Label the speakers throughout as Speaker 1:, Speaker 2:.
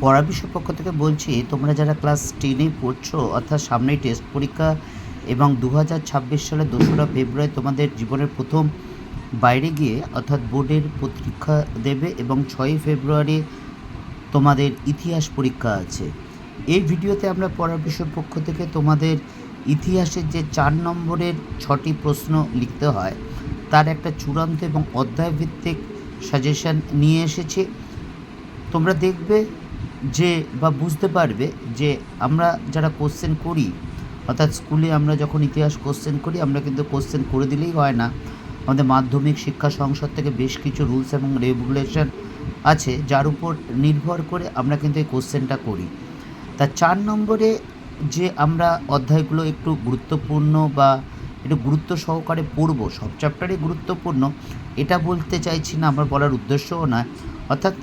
Speaker 1: পড়া বিষয় পক্ষ থেকে বলছি, তোমরা যারা ক্লাস টেনে পড়ছো, অর্থাৎ সামনেই টেস্ট পরীক্ষা এবং দু সালের দোসরা ফেব্রুয়ারি তোমাদের জীবনের প্রথম বাইরে গিয়ে, অর্থাৎ বোর্ডের পরীক্ষা দেবে এবং ছয়ই ফেব্রুয়ারি তোমাদের ইতিহাস পরীক্ষা আছে। এই ভিডিওতে আমরা পড়ার বিষয় পক্ষ থেকে তোমাদের ইতিহাসের যে চার নম্বরের ছটি প্রশ্ন লিখতে হয়, তার একটা চূড়ান্ত এবং অধ্যায়ভিত্তিক সাজেশন নিয়ে এসেছি। তোমরা দেখবে যে বা বুঝতে পারবে যে আমরা যারা কোশ্চেন করি, অর্থাৎ স্কুলে আমরা যখন ইতিহাস কোশ্চেন করি, আমরা কিন্তু কোশ্চেন করে দিলেই হয় না। আমাদের মাধ্যমিক শিক্ষা সংসদ থেকে বেশ কিছু রুলস এবং রেগুলেশন আছে, যার উপর নির্ভর করে আমরা কিন্তু এই কোশ্চেনটা করি। তা চার নম্বরে যে আমরা অধ্যায়গুলো একটু গুরুত্বপূর্ণ বা একটু গুরুত্ব সহকারে পড়ব, সব চ্যাপ্টারই গুরুত্বপূর্ণ, এটা বলতে চাইছি না, আমার বলার উদ্দেশ্যও নয়। অর্থাৎ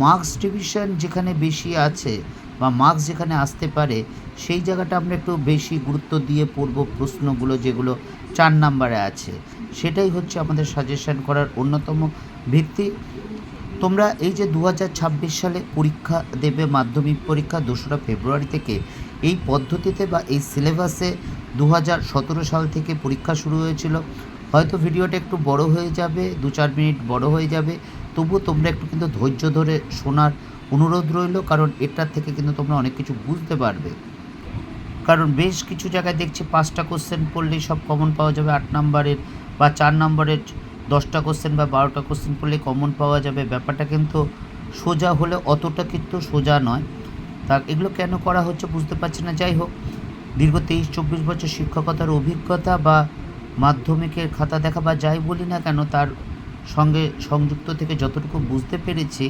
Speaker 1: মার্কস ডিভিশন যেখানে বেশি আছে বা মার্কস যেখানে আসতে পারে, সেই জায়গাটা আমরা একটু বেশি গুরুত্ব দিয়ে পড়ব প্রশ্নগুলো যেগুলো চার নাম্বারে আছে। সেটাই হচ্ছে আমাদের সাজেশন করার অন্যতম ভিত্তি। তোমরা এই যে দু হাজার ছাব্বিশ সালে পরীক্ষা দেবে, মাধ্যমিক পরীক্ষা দোসরা ফেব্রুয়ারি থেকে, এই পদ্ধতিতে বা এই সিলেবাসে দু হাজার সতেরো সাল থেকে পরীক্ষা শুরু হয়েছিল। হয়তো ভিডিওটা একটু বড় হয়ে যাবে, দু চার মিনিট বড় হয়ে যাবে। তবুও তোমরা একটু কিন্তু ধৈর্য ধরে শোনার অনুরোধ রইল, কারণ এটার থেকে কিন্তু তোমরা অনেক কিছু বুঝতে পারবে। কারণ বেশ কিছু জায়গায় দেখছি পাঁচটা কোশ্চেন পড়লেই সব কমন পাওয়া যাবে, আট নম্বরের বা চার নম্বরের দশটা কোশ্চেন বা বারোটা কোশ্চেন পড়লেই কমন পাওয়া যাবে। ব্যাপারটা কিন্তু সোজা হলে অতটা কিন্তু সোজা নয়। তা এগুলো কেন করা হচ্ছে বুঝতে পারছি না। যাই হোক, দীর্ঘ তেইশ চব্বিশ বছর শিক্ষকতার অভিজ্ঞতা বা মাধ্যমিকের খাতা দেখা বা যাই বলি না কেন, তার সঙ্গে সংযুক্ত থেকে যতটুকু বুঝতে পেরেছি,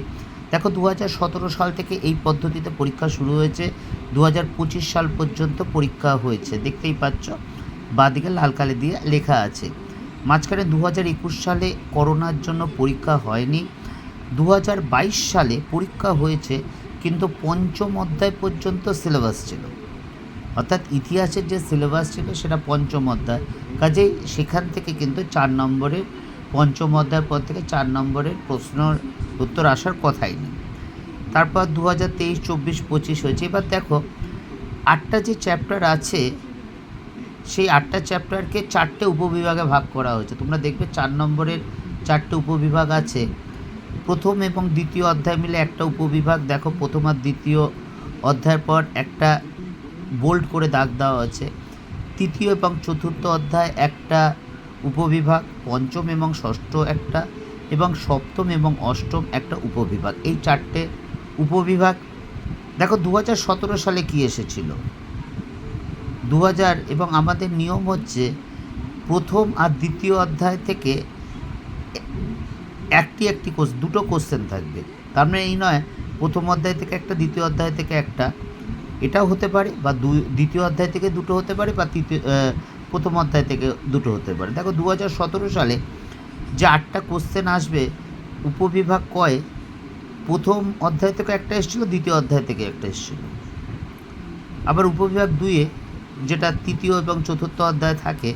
Speaker 1: দেখো দু সাল থেকে এই পদ্ধতিতে পরীক্ষা শুরু হয়েছে। দু সাল পর্যন্ত পরীক্ষা হয়েছে, দেখতেই পাচ্ছ। বাদিকে লাল কালি দিয়ে লেখা আছে, মাঝখানে দু হাজার একুশ সালে করোনার জন্য পরীক্ষা হয়নি। দু হাজার বাইশ সালে পরীক্ষা হয়েছে, কিন্তু পঞ্চম অধ্যায় পর্যন্ত সিলেবাস ছিল। অর্থাৎ ইতিহাসের যে সিলেবাস ছিল সেটা পঞ্চম অধ্যায়। কাজেই সেখান থেকে কিন্তু চার নম্বরের পঞ্চম অধ্যায়ের পর থেকে চার নম্বরের প্রশ্নর উত্তর আসার কথাই নেই। তারপর দু হাজার তেইশ, চব্বিশ, পঁচিশ হয়েছে। এবার দেখো, আটটা যে চ্যাপ্টার আছে, সেই আটটা চ্যাপ্টারকে চারটে উপবিভাগে ভাগ করা হয়েছে। তোমরা দেখবে চার নম্বরের চারটে উপবিভাগ আছে। প্রথম এবং দ্বিতীয় অধ্যায় মিলে একটা উপবিভাগ। দেখো, প্রথম আর দ্বিতীয় অধ্যায়ের পর একটা বোল্ড করে দাগ দেওয়া আছে তৃতীয় এবং চতুর্থ অধ্যায় একটা উপবিভাগ, পঞ্চম এবং ষষ্ঠ একটা এবং সপ্তম এবং অষ্টম একটা উপবিভাগ। এই চারটে উপবিভাগ, দেখো দু সালে কি এসেছিল? দু হাজার এবং আমাদের নিয়ম হচ্ছে প্রথম আর দ্বিতীয় অধ্যায় থেকে একটি একটি কোর্স দুটো কোশ্চেন থাকবে। তার মানে এই নয়, প্রথম অধ্যায় থেকে একটা, দ্বিতীয় অধ্যায় থেকে একটা। এটাও হতে পারে বা দ্বিতীয় অধ্যায় থেকে দুটো হতে পারে বা তৃতীয় প্রথম অধ্যায় থেকে দুটো হতে পারে। দেখো দু হাজার সতেরো সালে যে আটটা কোশ্চেন আসবে, উপবিভাগ কয়? প্রথম অধ্যায় থেকে একটা এসেছিল, দ্বিতীয় অধ্যায় থেকে একটা এসেছিল। আবার উপবিভাগ দুইয়ে যেটা তৃতীয় এবং চতুর্থ অধ্যায় থাকে,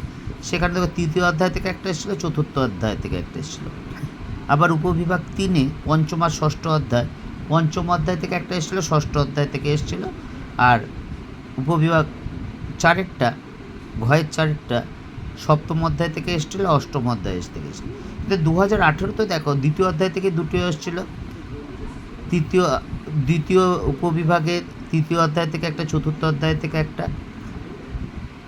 Speaker 1: সেখানে দেখো তৃতীয় অধ্যায় থেকে একটা এসেছিল, চতুর্থ অধ্যায় থেকে একটা এসেছিল। আবার উপবিভাগ তিনে পঞ্চম আর ষষ্ঠ অধ্যায়, পঞ্চম অধ্যায় থেকে একটা এসেছিল, ষষ্ঠ অধ্যায় থেকে এসেছিল। আর উপবিভাগ চারেরটা ঘয়ের চারেরটা সপ্তম অধ্যায় থেকে এসেছিল, অষ্টম অধ্যায় এস থেকে এসেছিল। কিন্তু দু হাজার আঠেরোতে দেখো, দ্বিতীয় অধ্যায় থেকে দুটো এসেছিল। তৃতীয়, দ্বিতীয় উপবিভাগের তৃতীয় অধ্যায় থেকে একটা, চতুর্থ অধ্যায় থেকে একটা,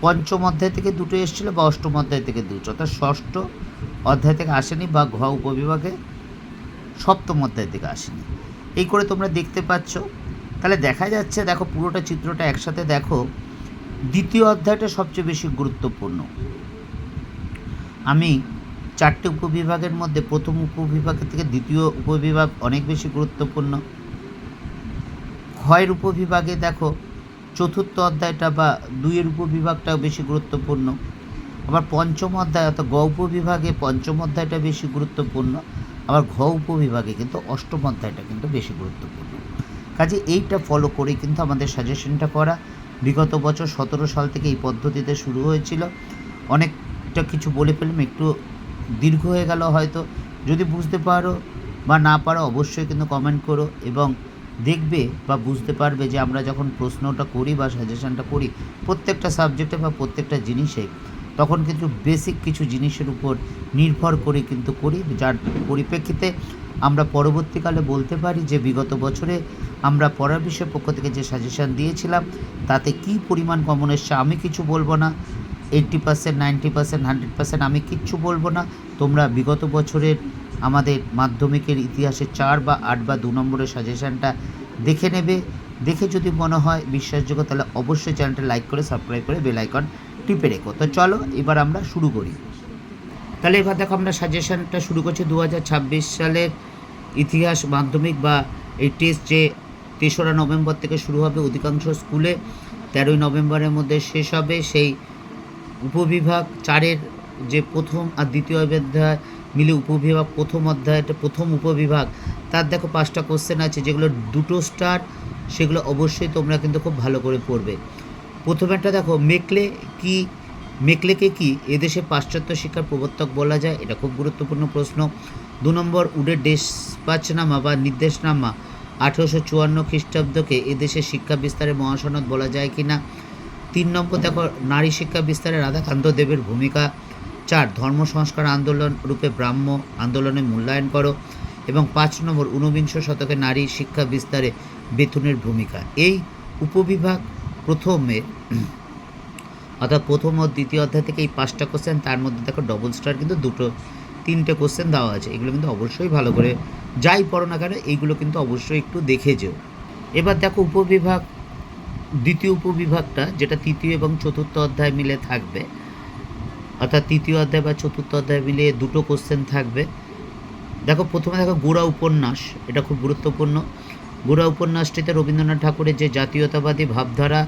Speaker 1: পঞ্চম অধ্যায় থেকে দুটো এসেছিল বা অষ্টম অধ্যায় থেকে দুটো। অর্থাৎ ষষ্ঠ অধ্যায় থেকে আসেনি বা ঘ উপবিভাগে সপ্তম অধ্যায় থেকে আসেনি। এই করে তোমরা দেখতে পাচ্ছ। তাহলে দেখা যাচ্ছে, দেখো পুরোটা চিত্রটা একসাথে দেখো। দ্বিতীয় অধ্যায়টা সবচেয়ে বেশি গুরুত্বপূর্ণ। আমি চারটে উপবিভাগের মধ্যে প্রথম উপবিভাগের থেকে দ্বিতীয় উপবিভাগ অনেক বেশি গুরুত্বপূর্ণ। ক্ষয়ের উপবিভাগে দেখো, চতুর্থ অধ্যায়টা বা দুইয়ের উপবিভাগটাও বেশি গুরুত্বপূর্ণ। আবার পঞ্চম অধ্যায় অর্থাৎ গ উপবিভাগে পঞ্চম অধ্যায়টা বেশি গুরুত্বপূর্ণ। আবার ঘ উপবিভাগে কিন্তু অষ্টম অধ্যায়টা কিন্তু বেশি গুরুত্বপূর্ণ। কাজে এইটা ফলো করে কিন্তু আমাদের সাজেশনটা করা। বিগত বছর সতেরো সাল থেকে এই পদ্ধতিতে শুরু হয়েছিল। অনেকটা কিছু বলে ফেললাম, একটু দীর্ঘ হয়ে গেল হয়তো। যদি বুঝতে পারো বা না পারো, অবশ্যই কিন্তু কমেন্ট করো এবং দেখবে বা বুঝতে পারবে যে আমরা যখন প্রশ্নটা করি বা সাজেশনটা করি, প্রত্যেকটা সাবজেক্টে বা প্রত্যেকটা জিনিসে তখন কিন্তু বেসিক কিছু জিনিসের উপর নির্ভর করে কিন্তু করি, যার পরিপ্রেক্ষিতে আমরা পরবর্তীকালে বলতে পারি যে বিগত বছরে আমরা পড়ার বিষয়ের পক্ষ থেকে যে সাজেশন দিয়েছিলাম, তাতে কি পরিমাণ কমন এসছে আমি কিছু বলব না। Eighty percent ninety percent hundred percent আমি কিচ্ছু বলব না। তোমরা বিগত বছরের আমাদের মাধ্যমিকের ইতিহাসে চার বা আট বা দু নম্বরের সাজেশনটা দেখে নেবে। দেখে যদি মনে হয় বিশ্বাসযোগ্য, তাহলে অবশ্যই চ্যানেলটা লাইক করে সাবস্ক্রাইব করে বেল আইকন টিপে রেখো। তো চলো, এবার আমরা শুরু করি। তাহলে এবার দেখো আমরা সাজেশনটা শুরু করছি। দু হাজার ছাব্বিশ সালের ইতিহাস, মাধ্যমিক বা এই টেস্ট যে তেসরা নভেম্বর থেকে শুরু হবে অধিকাংশ স্কুলে, তেরোই নভেম্বরের মধ্যে শেষ হবে। সেই উপবিভাগ চারের যে প্রথম আর দ্বিতীয় অধ্যায় মিলে উপবিভাগ প্রথম অধ্যায়টা প্রথম উপবিভাগ। তার দেখো পাঁচটা কোশ্চেন আছে, যেগুলো দুটো স্টার সেগুলো অবশ্যই তোমরা কিন্তু খুব ভালো করে পড়বে। প্রথমেরটা দেখো, মেকলে কি, মেকলেকে কি এদেশে পাশ্চাত্য শিক্ষার প্রবর্তক বলা যায়? এটা খুব গুরুত্বপূর্ণ প্রশ্ন। দু নম্বর, উডের ডেসপাচনামা বা নির্দেশনামা আঠেরোশো চুয়ান্ন খ্রিস্টাব্দকে এদেশে শিক্ষা বিস্তারে মহাসনদ বলা যায় কি না তিন নম্বর, দেখো, নারী শিক্ষা বিস্তারে রাধাকান্ত দেবের ভূমিকা। চার, ধর্ম সংস্কার আন্দোলন রূপে ব্রাহ্ম আন্দোলনে মূল্যায়ন করো। এবং পাঁচ নম্বর, ঊনবিংশ শতকে নারী শিক্ষা বিস্তারে বেতনের ভূমিকা। এই উপবিভাগ প্রথমে, অর্থাৎ প্রথম ও দ্বিতীয় অধ্যায় থেকে এই পাঁচটা কোশ্চেন তার মধ্যে দেখো ডবল স্টার কিন্তু দুটো, তিনটে কোশ্চেন দেওয়া আছে। এগুলো কিন্তু অবশ্যই ভালো করে যাই পড়ো না কেন, এইগুলো কিন্তু অবশ্যই একটু দেখে যেও। এবার দেখো উপবিভাগ, দ্বিতীয় উপবিভাগটা, যেটা তৃতীয় এবং চতুর্থ অধ্যায় মিলে থাকবে, অর্থাৎ তৃতীয় অধ্যায় বা চতুর্থ অধ্যায় মিলিয়ে দুটো কোশ্চেন থাকবে। দেখো প্রথমে দেখো গোড়া উপন্যাস, এটা খুব গুরুত্বপূর্ণ। গোড়া উপন্যাসটিতে রবীন্দ্রনাথ ঠাকুরের যে জাতীয়তাবাদী ভাবধারা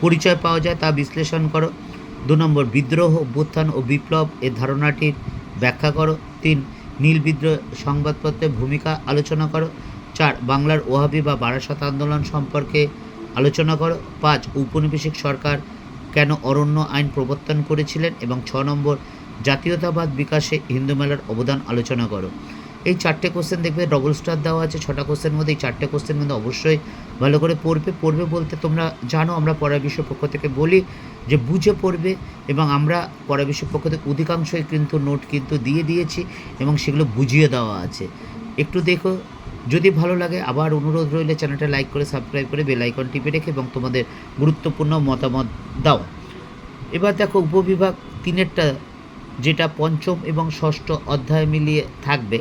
Speaker 1: পরিচয় পাওয়া যায়, তা বিশ্লেষণ করো। দু নম্বর, বিদ্রোহ, অভ্যুত্থান ও বিপ্লব এর ধারণাটির ব্যাখ্যা করো। তিন, নীল বিদ্রোহ সংবাদপত্রের ভূমিকা আলোচনা করো। চার, বাংলার ওহাবি বা বারাসাত আন্দোলন সম্পর্কে আলোচনা করো। পাঁচ, ঔপনিবেশিক সরকার কেন অরণ্য আইন প্রবর্তন করেছিলেন? এবং ছ নম্বর, জাতীয়তাবাদ বিকাশে হিন্দু মেলার অবদান আলোচনা করো। এই চারটে কোশ্চেন দেখবে ডবল স্টার দেওয়া আছে, ছটা কোশ্চেন মধ্যে এই চারটে কোশ্চেন মধ্যে অবশ্যই ভালো করে পড়বে। পড়বে বলতে তোমরা জানো, আমরা পড়া বিষয় পক্ষ থেকে বলি যে বুঝে পড়বে এবং আমরা পড়া বিষয় পক্ষ থেকে অধিকাংশই কিন্তু নোট কিন্তু দিয়ে দিয়েছি এবং সেগুলো বুঝিয়ে দেওয়া আছে। একটু দেখো, যদি ভালো লাগে আবার অনুরোধ রইলে চ্যানেলটা লাইক করে সাবস্ক্রাইব করে বেল আইকন টিপে রেখে এবং তোমাদের গুরুত্বপূর্ণ মতামত দাও। এবার দেখো, উপবিভাগ তিনেরটা যেটা পঞ্চম এবং ষষ্ঠ অধ্যায় মিলিয়ে থাকবে।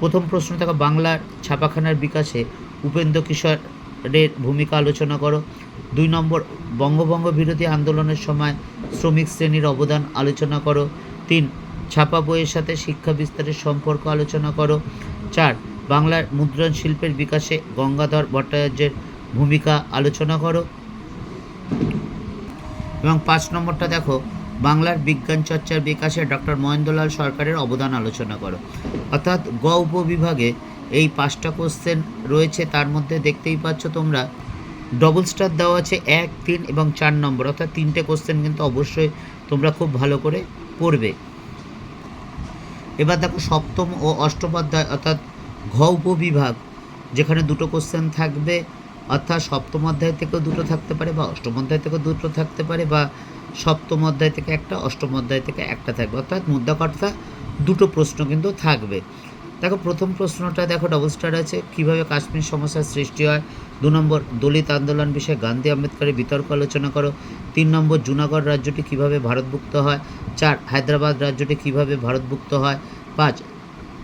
Speaker 1: প্রথম প্রশ্ন দেখো বাংলার ছাপাখানার বিকাশে উপেন্দ্র কিশোরের ভূমিকা আলোচনা করো। দুই নম্বর, বঙ্গভঙ্গ বিরোধী আন্দোলনের সময় শ্রমিক শ্রেণির অবদান আলোচনা করো। তিন, ছাপা বইয়ের সাথে শিক্ষা বিস্তারের সম্পর্ক আলোচনা করো। চার, বাংলার মুদ্রণ শিল্পের বিকাশে গঙ্গাধর ভট্টাচার্যের ভূমিকা আলোচনা করো। এবং পাঁচ নম্বরটা দেখো বাংলার বিজ্ঞান চর্চার বিকাশে ডক্টর মহেন্দ্রলাল সরকারের অবদান আলোচনা করো। অর্থাৎ গ উপবিভাগে এই পাঁচটা কোশ্চেন রয়েছে, তার মধ্যে দেখতেই পাচ্ছ তোমরা ডবল স্টার দেওয়া আছে এক, তিন এবং চার নম্বর। অর্থাৎ তিনটে কোশ্চেন কিন্তু অবশ্যই তোমরা খুব ভালো করে পড়বে। এবার দেখো সপ্তম ও অষ্টম অধ্যায়, অর্থাৎ ঘ উপবিভাগ, যেখানে দুটো কোশ্চেন থাকবে। অর্থাৎ সপ্তম অধ্যায় থেকেও দুটো থাকতে পারে বা অষ্টম অধ্যায় থেকেও দুটো থাকতে পারে বা সপ্তম অধ্যায় থেকে একটা, অষ্টম অধ্যায় থেকে একটা থাকবে। অর্থাৎ মুদ্রা কথা দুটো প্রশ্ন কিন্তু থাকবে। দেখো, প্রথম প্রশ্নটা দেখো ডবল স্টার আছে। কীভাবে কাশ্মীর সমস্যার সৃষ্টি হয়? দু নম্বর, দলিত আন্দোলন বিষয়ে গান্ধী আম্বেদকরের বিতর্ক আলোচনা করো। তিন নম্বর, জুনাগড় রাজ্যটি কীভাবে ভারতভুক্ত হয়? চার, হায়দ্রাবাদ রাজ্যটি কীভাবে ভারতভুক্ত হয়? পাঁচ,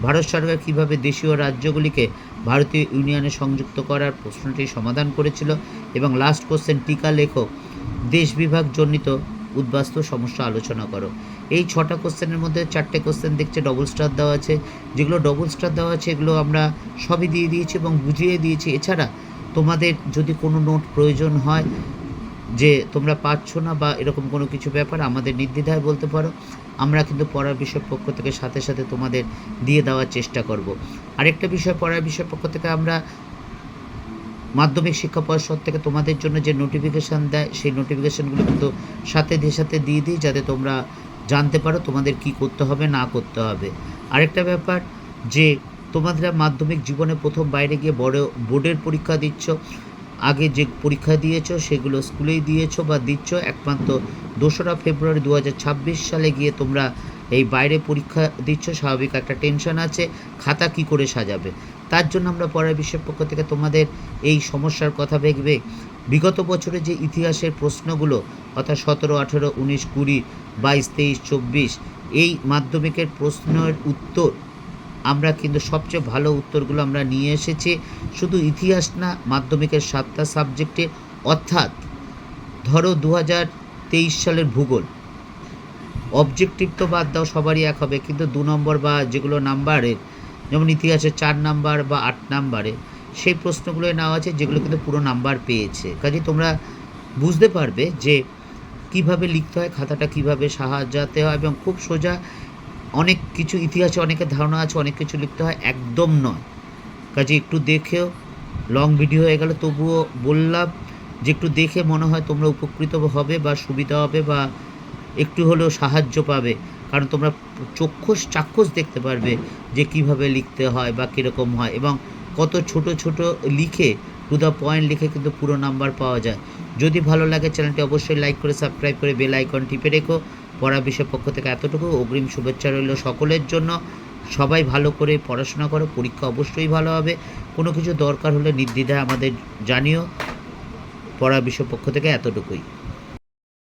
Speaker 1: ভারত সরকার কীভাবে দেশীয় রাজ্যগুলিকে ভারতীয় ইউনিয়নে সংযুক্ত করার প্রশ্নটি সমাধান করেছিল এবং লাস্ট কোশ্চেন টিকা লেখো দেশ বিভাগ জনিত উদ্বাস্তু সমস্যা আলোচনা করো। এই ছটা কোশ্চেনের মধ্যে চারটে কোশ্চেন দেখছে ডবল স্টার দেওয়া আছে। যেগুলো ডবল স্টার দেওয়া আছে, এগুলো আমরা সবই দিয়ে দিয়েছি এবং বুঝিয়ে দিয়েছি। এছাড়া তোমাদের যদি কোনো নোট প্রয়োজন হয় যে তোমরা পাচ্ছ না বা এরকম কোনো কিছু ব্যাপার, আমাদের নির্দ্বিধায় বলতে পারো। আমরা কিন্তু পড়ার বিষয় পক্ষ থেকে সাথে সাথে তোমাদের দিয়ে দেওয়ার চেষ্টা করব। আরেকটা বিষয় পড়ার বিষয় পক্ষ থেকে আমরা মাধ্যমিক শিক্ষা পর্ষদ থেকে তোমাদের জন্য যে নোটিফিকেশান দেয়, সেই নোটিফিকেশানগুলো কিন্তু সাথে দিয়ে সাথে দিয়ে দিই যাতে তোমরা জানতে পারো তোমাদের কি করতে হবে, না করতে হবে। আরেকটা ব্যাপার যে তোমাদের মাধ্যমিক জীবনে প্রথম বাইরে গিয়ে বড় বোর্ডের পরীক্ষা দিচ্ছ আগে যে পরীক্ষা দিয়েছ, সেগুলো স্কুলেই দিয়েছ বা দিচ্ছ। একমাত্র দোসরা ফেব্রুয়ারি দু হাজার ছাব্বিশ সালে গিয়ে তোমরা এই বাইরে পরীক্ষা দিচ্ছ, স্বাভাবিক একটা টেনশন আছে, খাতা কি করে সাজাবে? তার জন্য আমরা পড়ার বিষয়ের পক্ষ থেকে তোমাদের এই সমস্যার কথা দেখবে বিগত বছরে যে ইতিহাসের প্রশ্নগুলো, অর্থাৎ সতেরো, আঠেরো, উনিশ, কুড়ি, বাইশ, তেইশ, চব্বিশ, এই মাধ্যমিকের প্রশ্নের উত্তর আমরা কিন্তু সবচেয়ে ভালো উত্তরগুলো আমরা নিয়ে এসেছি। শুধু ইতিহাস না, মাধ্যমিকের সাতটা সাবজেক্টে, অর্থাৎ ধরো দু সালের ভূগোল। অবজেক্টিভ তো বাদ দাও, সবারই এক হবে, কিন্তু দু নম্বর বা যেগুলো নাম্বারের যেমন ইতিহাসে চার নাম্বার বা আট নাম্বারে, সেই প্রশ্নগুলো নেওয়া আছে, যেগুলো কিন্তু পুরো নাম্বার পেয়েছে। কাজে তোমরা বুঝতে পারবে যে কীভাবে লিখতে হয়, খাতাটা কীভাবে সাহায্যাতে হয়, এবং খুব সোজা অনেক কিছু ইতিহাসে অনেকের ধারণা আছে, অনেক কিছু লিখতে হয়, একদম নয়। কাজে একটু দেখেও লং ভিডিও হয়ে গেল, তবুও বললাম যে একটু দেখে মনে হয় তোমরা উপকৃত হবে বা সুবিধা হবে বা একটু হলেও সাহায্য পাবে। কারণ তোমরা চক্ষুষ চাক্ষুষ দেখতে পারবে যে কীভাবে লিখতে হয় বা কীরকম হয় এবং কত ছোট ছোট লিখে টু দ্য পয়েন্ট লিখে কিন্তু পুরো নাম্বার পাওয়া যায়। যদি ভালো লাগে চ্যানেলটি অবশ্যই লাইক করে সাবস্ক্রাইব করে বেল আইকন টিপে রেখো। পড়া বিষয় পক্ষ থেকে এতটুকু। অগ্রিম শুভেচ্ছা রইল সকলের জন্য। সবাই ভালো করে পড়াশোনা করো, পরীক্ষা অবশ্যই ভালো হবে। কোনো কিছু দরকার হলে নির্দ্বিধায় আমাদের জানিও। পড়া বিষয় পক্ষ থেকে এতটুকুই।